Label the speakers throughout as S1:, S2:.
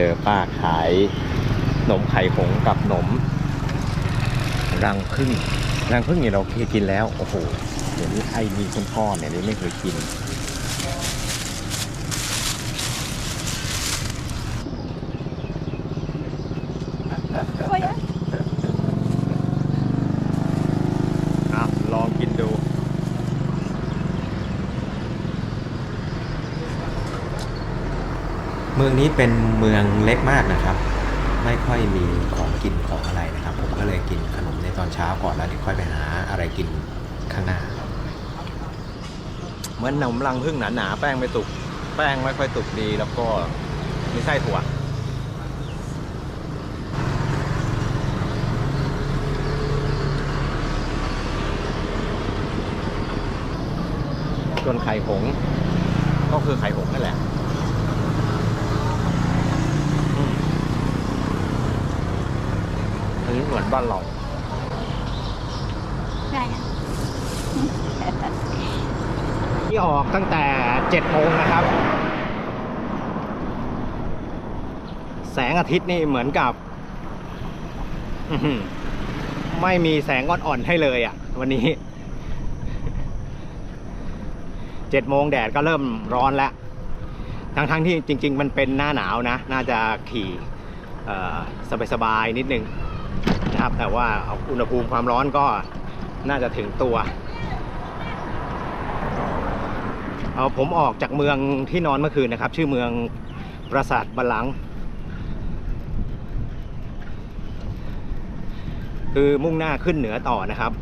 S1: เจอป้าขายนมไข่หงกับนมรังพึ่งรังพึ่งเนี่ยเราเคยกินแล้ว โอ้โหเดี๋ยวนี้ไอ้มีคุณพ่อเนี่ยนี่ไม่เคยกิน อะ ลองกินดู เมืองนี้เป็นเมืองเล็กมากนะครับ ไม่ค่อยมีของกินของอะไรนะครับ ผมก็เลยกินขนมในตอนเช้าก่อนแล้วเดี๋ยวค่อยไปหาอะไรกินข้างหน้าเหมือนขนมรังพึ่งหนาๆแป้งไม่สุกแป้งไม่ค่อยสุกดีแล้วก็มีไส้ถั่วส่วนไข่หงก็คือไข่หงนั่นแหละอืมอันนี้เห มือนบ้านเรา
S2: ได้อะ
S1: ที่ออกตั้งแต่7โมงนะครับ แสงอาทิตย์นี่เหมือนกับอื้อหือไม่มีแสงอ่อนๆให้เลยอะ่ะ วันนี้เจ็ดโมงแดดก็เริ่มร้อนแล้ว ทั้งๆที่จริง ๆ มันเป็นหน้าหนาวนะ น่าจะขี่เอ่อสบายๆนิดนึง นะครับ แต่ว่าอุณหภูมิความร้อนก็น่าจะถึงตัวเอาผมออกจากเมืองที่นอนเมื่อคืนนะครับ ชื่อเมืองปราสาทบัลลังก์คือมุ่งหน้าขึ้นเหนือต่อนะครับ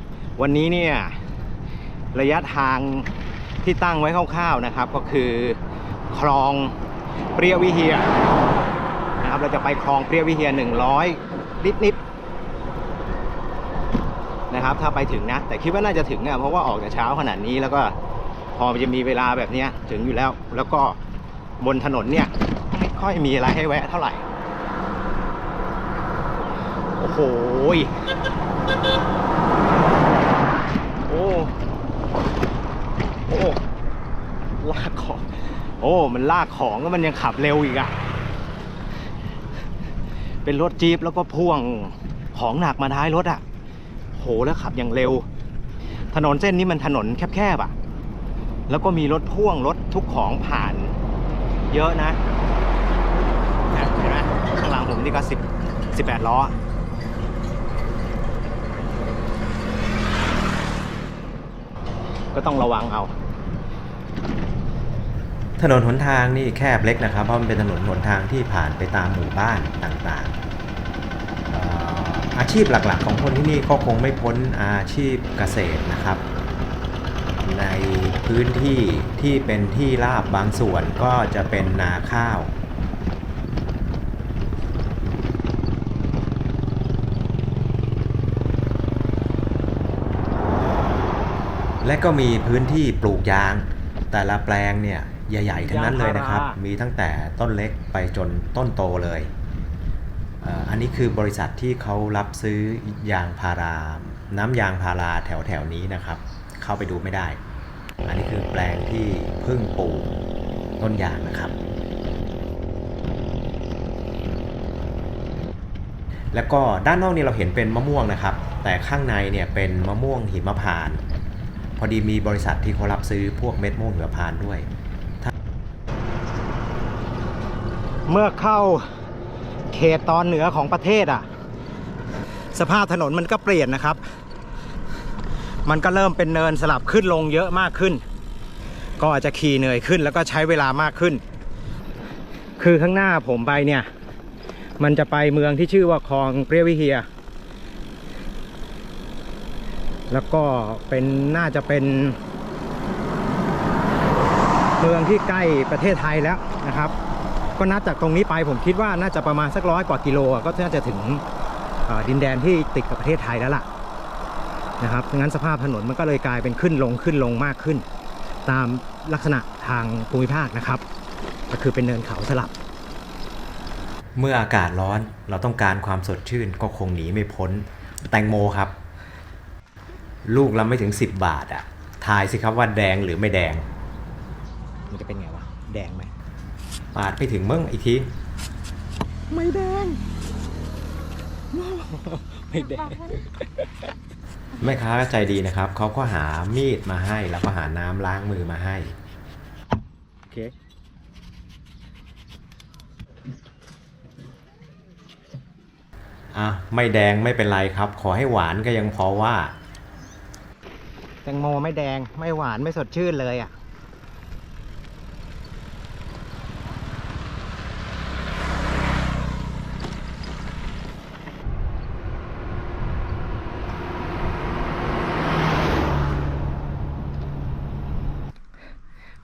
S1: วันนี้เนี่ยระยะทางที่ตั้งไว้คร่าวๆนะครับ ก็คือคลองเปรียวิเฮียนะครับเราจะไปคลองเปรียวิเฮีย 100 นิดนิดๆ นะครับ ถ้าไปถึงนะ แต่คิดว่าน่าจะถึงอะเพราะว่าออกแต่เช้าขนาดนี้แล้วก็พอจะมีเวลาแบบนี้ถึงอยู่แล้ว แล้วก็บนถนนเนี่ยไม่ค่อยมีอะไรให้แวะเท่าไหร่ โอ้โหโอ้โอ้ลากของ โอ้ มันลากของแล้วมันยังขับเร็วอีกอะ่ะเป็นรถจี๊ปแล้วก็พ่วงของหนักมาท้ายรถอะ่ะ หแล้วขับอย่างเร็ว ถนนเส้นนี้มันถนนแคบๆอะ แล้วก็มีรถพ่วงรถทุกของผ่าน เยอะนะเห็นไหมข้างหลังผมนี่ก็สิบสิบแปดล้อก็ต้องระวังเอา
S3: ถนนหนทางนี่แคบเล็กนะครับ เพราะมันเป็นถนนหนทางที่ผ่านไปตามหมู่บ้านต่างๆ ออาชีพหลักๆ ของคนที่นี่ก็คงไม่พ้นอาชีพเกษตรนะครับ ในพื้นที่ที่เป็นที่ราบบางส่วนก็จะเป็นนาข้าวและก็มีพื้นที่ปลูกยาง แต่ละแปลงเนี่ยใหญ่ๆทั้งนั้นเลยนะครับ
S1: ยางพารามี
S3: มีตั้งแต่ต้นเล็กไปจนต้นโตเลยเอันนี้คือบริษัทที่เขารับซื้อยางพารา น้ำยางพาราแถวแถวๆนี้นะครับ เข้าไปดูไม่ได้ อันนี้คือแปลงที่เพิ่งปลูกต้นยางนะครับ แล้วก็ด้านนอกนี่เราเห็นเป็นมะม่วงนะครับ แต่ข้างในเนี่ยเป็นมะม่วงหิมพานต์พอดีมีบริษัทที่เขารับซื้อพวกเม็ดม่วงหิมพานต์ด้วย
S1: เมื่อเข้า เขตตอนเหนือของประเทศอะ สภาพถนนมันก็เปลี่ยนนะครับ มันก็เริ่มเป็นเนินสลับขึ้นลงเยอะมากขึ้น ก็อาจจะขี่เหนื่อยขึ้นแล้วก็ใช้เวลามากขึ้น คือข้างหน้าผมไปเนี่ย มันจะไปเมืองที่ชื่อว่าคลองเปรียวิเฮีย แล้วก็เป็นน่าจะเป็น เมืองที่ใกล้ประเทศไทยแล้วนะครับ ก็นับจากตรงนี้ไปผมคิดว่าน่าจะประมาณสักร้อยกว่ากิโลอะก็น่าจะถึงเอ่อดินแดนที่ติดกับประเทศไทยแล้วล่ะนะครับงั้นสภาพถนนมันก็เลยกลายเป็นขึ้นลงขึ้นลงมากขึ้น ตามลักษณะทางภูมิภาคนะครับ ก็คือเป็นเนินเขาสลับ
S3: เมื่ออากาศร้อนเราต้องการความสดชื่นก็คงหนีไม่พ้น แตงโมครับ ลูกละไม่ถึง 10 บาทอะทายสิครับว่าแดงหรือไม่แดง
S1: มันจะเป็นไงวะ แดงไหม
S3: ปาดไปถึงเมื่งอีกที
S1: ไม่แดง ไม่แดง
S3: แม่ค้าก็ใจดีนะครับ เขาก็หามีดมาให้ แล้วก็หาน้ำล้างมือมาให้
S1: โอเค
S3: อะ ไม่แดงไม่เป็นไรครับ ขอให้หวานก็ยังพอว่า
S1: แตงโมไม่แดงไม่หวานไม่สดชื่นเลยอะ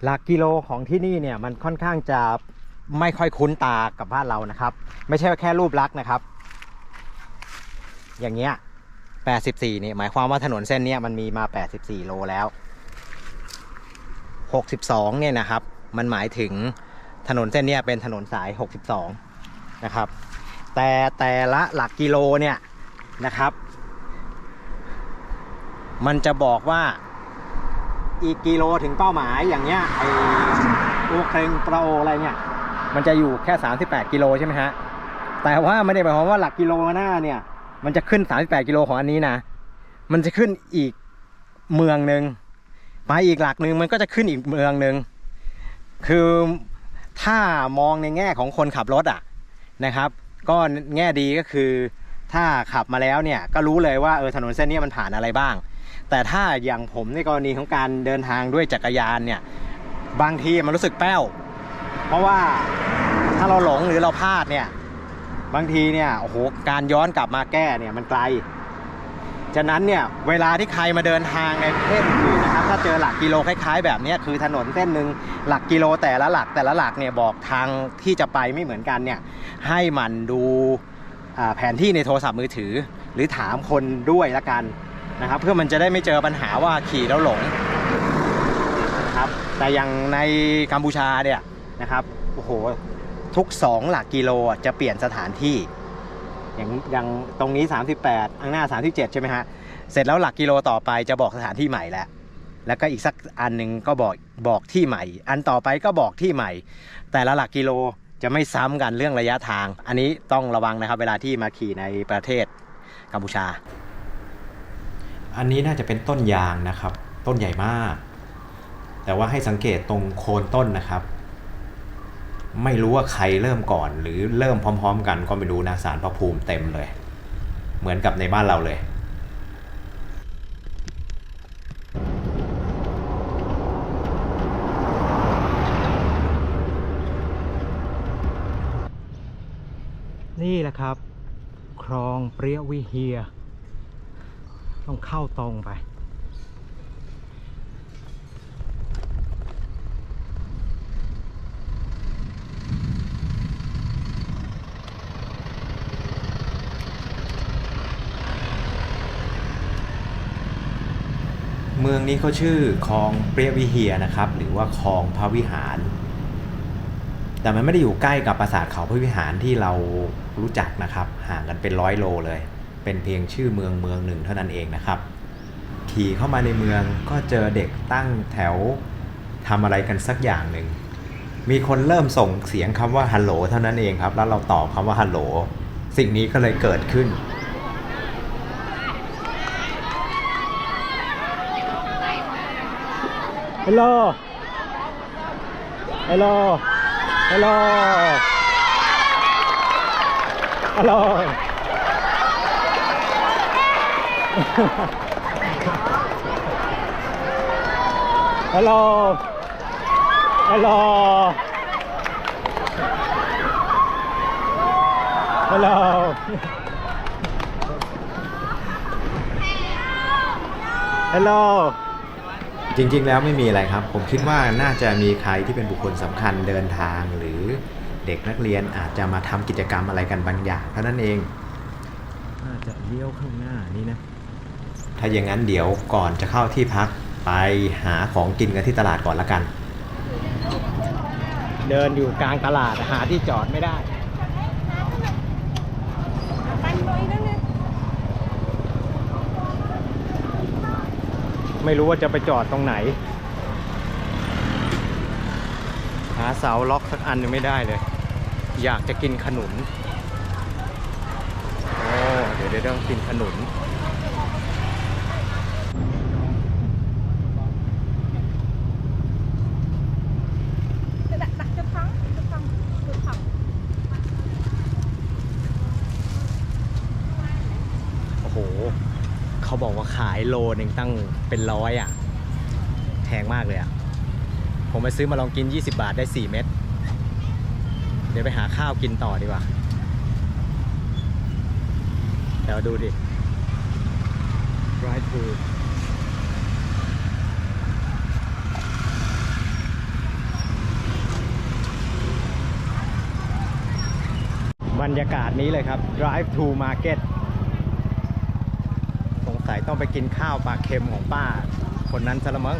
S1: หลักกิโลของที่นี่เนี่ยมันค่อนข้างจะไม่ค่อยคุ้นตากับบ้านเรานะครับ ไม่ใช่ว่าแค่รูปลักษณ์นะครับ อย่างเงี้ย84นี่หมายความว่าถนนเส้นเนี้ยมันมีมา 84 โลแล้ว 62เนี่ยนะครับ มันหมายถึงถนนเส้นเนี้ยเป็นถนนสาย 62 นะครับ แต่แต่ละหลักกิโลเนี่ยนะครับ มันจะบอกว่า อีกกิโลถึงเป้าหมายอย่างเงี้ยไออูเครงโปรอะไรเนี่ย มันจะอยู่แค่ 38 กิโลใช่ไหมฮะ แต่ว่าไม่ได้หมายความว่าหลักกิโลหน้าเนี่ย มันจะขึ้น 38 กิโลของอันนี้นะ มันจะขึ้นอีกเมืองหนึ่งไปอีกหลักหนึ่งมันก็จะขึ้นอีกเมืองหนึ่งคือถ้ามองในแง่ของคนขับรถอะนะครับ ก็แง่ดีก็คือถ้าขับมาแล้วเนี่ยก็รู้เลยว่าเออถนนเส้นนี้มันผ่านอะไรบ้าง แต่ถ้าอย่างผมในกรณีของการเดินทางด้วยจักรยานเนี่ยบางทีมันรู้สึกแป้ว เพราะว่าถ้าเราหลงหรือเราพลาดเนี่ยบางทีเนี่ยโอ้โหการย้อนกลับมาแก้เนี่ยมันไกลฉะนั้นเนี่ยเวลาที่ใครมาเดินทางในประเทศอื่นนะครับถ้าเจอหลักกิโลคล้ายๆ แบบนี้คือถนนเส้นหนึ่งหลักกิโลแต่ละหลักแต่ละหลักเนี่ยบอกทางที่จะไปไม่เหมือนกันเนี่ยให้มันดูแผนที่ในโทรศัพท์มือถือ หรือถามคนด้วยละกัน นะครับ เพื่อมันจะได้ไม่เจอปัญหาว่าขี่แล้วหลงนะครับแต่อย่างในกัมพูชาเนี่ยนะครับโอ้โหทุก 2 หลักกิโลจะเปลี่ยนสถานที่ อย่างอย่างตรงนี้ 38ข้างหน้า 37 ใช่ไหมฮะเสร็จแล้วหลักกิโลต่อไปจะบอกสถานที่ใหม่แล้วแล้วก็อีกสักอันหนึ่งก็บอกบอกที่ใหม่ อันต่อไปก็บอกที่ใหม่ แต่ละหลักกิโลจะไม่ซ้ำกันเรื่องระยะทาง อันนี้ต้องระวังนะครับเวลาที่มาขี่ในประเทศกัมพูชา
S3: อันนี้น่าจะเป็นต้นยางนะครับ ต้นใหญ่มาก แต่ว่าให้สังเกตตรงโคนต้นนะครับ ไม่รู้ว่าใครเริ่มก่อน หรือเริ่มพร้อม ๆ กันก็ไม่รู้นะสารพระภูมิเต็มเลย เหมือนกับในบ้านเราเลย
S1: นี่แหละครับ คลองเปรี้ยวิเฮีย ต้องเข้าตรงไป
S3: เมืองนี้เขาชื่อคลองเปรียวิเฮียนะครับ หรือว่าคลองพระวิหาร แต่มันไม่ได้อยู่ใกล้กับปราสาทเขาพระวิหารที่เรารู้จักนะครับ ห่างกันเป็นร้อยโลเลย เป็นเพียงชื่อเมืองเมืองหนึ่งเท่านั้นเองนะครับ ขี่เข้ามาในเมืองก็เจอเด็กตั้งแถวทำอะไรกันสักอย่างหนึ่ง มีคนเริ่มส่งเสียงคำว่าฮัลโหลเท่านั้นเองครับ แล้วเราตอบคำว่าฮัลโหล สิ่งนี้ก็เลยเกิดขึ้น
S1: ฮัลโหลฮัลโหลฮัลโหลฮัลโหล ฮัลโหล ฮัลโหล ฮัลโหล ฮัลโหล
S3: จริงๆ แล้วไม่มีอะไรครับ ผมคิดว่าน่าจะมีใครที่เป็นบุคคลสำคัญเดินทางหรือเด็กนักเรียนอาจจะมาทำกิจกรรมอะไรกันบางอย่างเท่านั้นเอง
S1: น่าจะเลี้ยวข้างหน้านี่นะ
S3: ถ้าอย่างนั้นเดี๋ยวก่อนจะเข้าที่พักไปหาของกินกันที่ตลาดก่อนละกัน
S1: เดินอยู่กลางตลาดหาที่จอดไม่ได้ ไม่รู้ว่าจะไปจอดตรงไหน หาเสาล็อกสักอันนึงไม่ได้เลย อยากจะกินขนุนอ๋อเดี๋ยวต้องกินขนุน
S2: đặt đặt cho thắng cho thắng cho thắng
S1: โอ้โห เขาบอกว่าขาย โลหนึ่งตั้งเป็นร้อยอะแพงมากเลยอะ ผมไปซื้อมาลองกิน 20 บาทได้ 4 เม็ดเดี๋ยวไปหาข้าวกินต่อดีกว่าเดี๋ยวดูดิ dry food บรรยากาศนี้เลยครับ drive to market สัยต้องไปกินข้าวปลาเค็มของป้า คนนั้นซะละมั้ง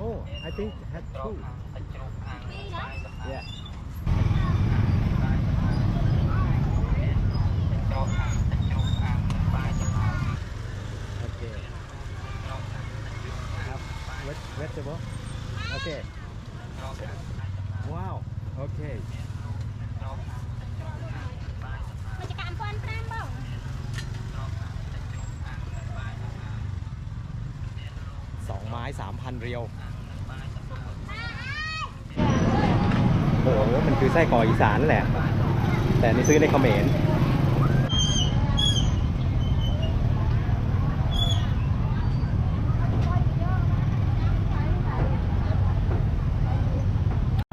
S1: Oh, I think had two.
S2: 3,000 เรี
S1: ยว โอ้โห มันคือไส้กรอกอีสานแหละ แต่นี่ซื้อในเขมร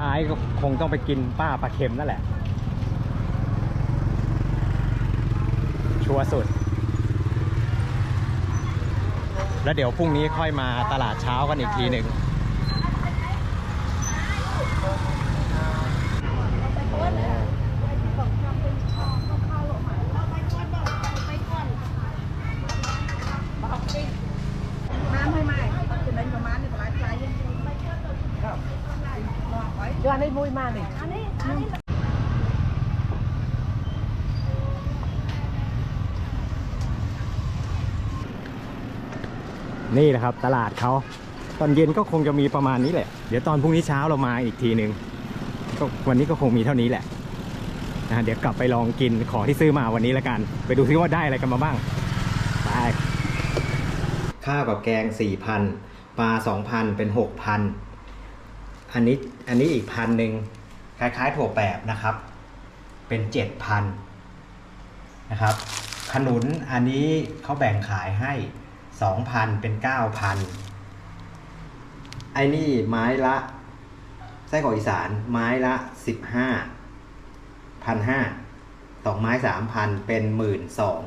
S1: ท้ายก็คงต้องไปกินป้าปลาเค็มนั่นแหละ ชัวร์สุด แล้วเดี๋ยวพรุ่งนี้ค่อยมาตลาดเช้ากันอีกทีหนึ่ง
S2: น้ำให้ไหมจะเป็นประมาณนี้ประมาณใจยังเดือนนี้มุ้ยมากเลยอันนี้อันนี้
S1: นี่แหละครับตลาดเขาตอนเย็นก็คงจะมีประมาณนี้แหละ เดี๋ยวตอนพรุ่งนี้เช้าเรามาอีกทีหนึ่งก็วันนี้ก็คงมีเท่านี้แหละนะเดี๋ยวกลับไปลองกินของที่ซื้อมาวันนี้แล้วกัน ไปดูซิว่าได้อะไรกันมาบ้างไปข้าวกับแกงสี่พันปลาสองพันเป็นหกพันอันนี้อันนี้อีกพันหนึ่งคล้ายๆถั่วแปบนะครับ เป็นเจ็ดพันนะครับ ขนุนอันนี้เขาแบ่งขายให้ สองพันเป็นเก้าพันไอ้นี่ไม้ละไส้กรอกอีสานไม้ละสิบห้าพันห้าสองไม้สามพันเป็นหมื่นสอง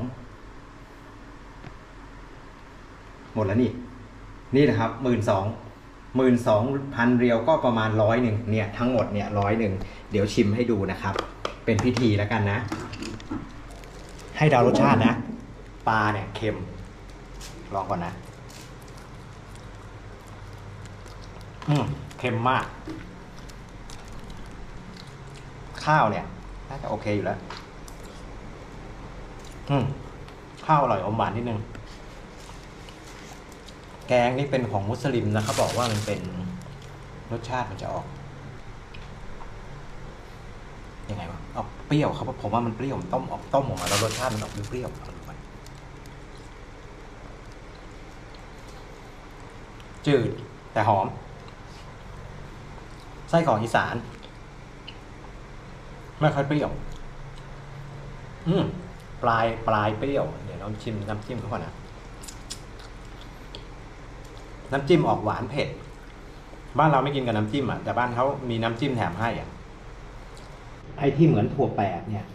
S1: หมดแล้วนี่ นี่แหละครับหมื่นสองหมื่นสองพันเรียวก็ประมาณร้อยหนึ่งเนี่ย ทั้งหมดเนี่ยร้อยหนึ่งเดี๋ยวชิมให้ดูนะครับ เป็นพิธีแล้วกันนะ ให้ดาวรสชาตินะ ปลาเนี่ยเค็ม ลองก่อนนะ อืมเค็มมาก ข้าวเนี่ยน่าจะโอเคอยู่แล้ว อืมข้าวอร่อยอมหวานนิดนึง แกงนี่เป็นของมุสลิมนะเขาบอกว่ามันเป็นรสชาติมันจะออกยังไงวะออกเปรี้ยวครับผมว่ามันเปรี้ยวมันต้มออกต้มออกมาแล้วรสชาติมันออกเปรี้ยวอาดูก่อน จืดแต่หอม ไส้กรอกอีสาน ไม่ค่อยเปรี้ยว อืมปลายปลายเปรี้ยว เดี๋ยวเราชิมน้ำจิ้มเขาก่อนนะ น้ำจิ้มออกหวานเผ็ด บ้านเราไม่กินกับน้ำจิ้มอะ แต่บ้านเขามีน้ำจิ้มแถมให้อะ ไอ้ที่เหมือนถั่วแปบเนี่ย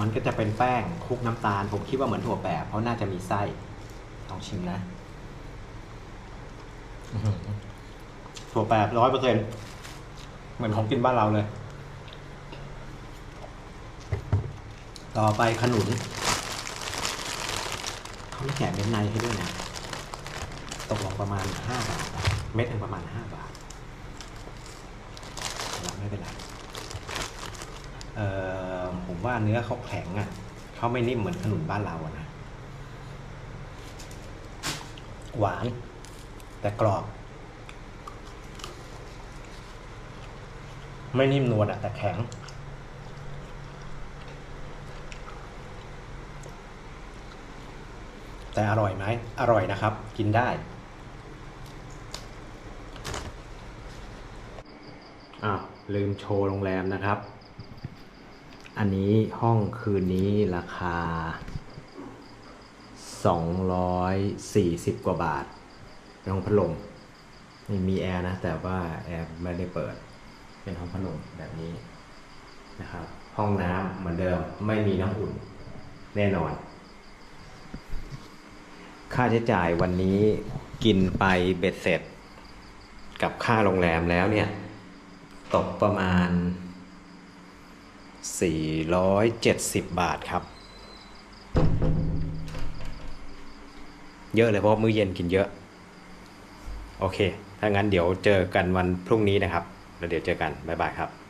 S1: มันก็จะเป็นแป้งคลุกน้ำตาล ผมคิดว่าเหมือนถั่วแปบเพราะน่าจะมีไส้ลองชิมนะ ถั่วแปบร้อยเปอร์เซ็นเหมือนของกินบ้านเราเลย ต่อไปขนุน เขาไม่แกะเม็ดในให้ด้วยนะ ตกลงประมาณห้าบาท เม็ดหนึ่งประมาณห้าบาทแต่ว่าไม่เป็นไรเอ่อผมว่าเนื้อเขาแข็งอะ
S3: เขาไม่นิ่มเหมือนขนุนบ้านเราอะนะ
S1: หวาน แต่กรอบ ไม่นิ่มนวลอะแต่แข็ง แต่อร่อยไหมอร่อยนะครับ กินได้อ้าวลืมโชว์โรงแรมนะครับ อันนี้ห้องคืนนี้ราคา 240 กว่าบาท เป็นห้องพัดลมไม่มีแอร์นะ แต่ว่าแอร์ไม่ได้เปิด เป็นห้องพัดลมแบบนี้นะครับ ห้องน้ำเหมือนเดิมไม่มีน้ำอุ่นแน่นอน ค่าใช้จ่ายวันนี้กินไปเบ็ดเสร็จ กับค่าโรงแรมแล้วเนี่ย ตกประมาณ 470 บาทครับ เยอะเลยเพราะมื้อเย็นกินเยอะ โอเค ถ้างั้นเดี๋ยวเจอกันวันพรุ่งนี้นะครับ แล้วเดี๋ยวเจอกัน บ๊ายบายครับ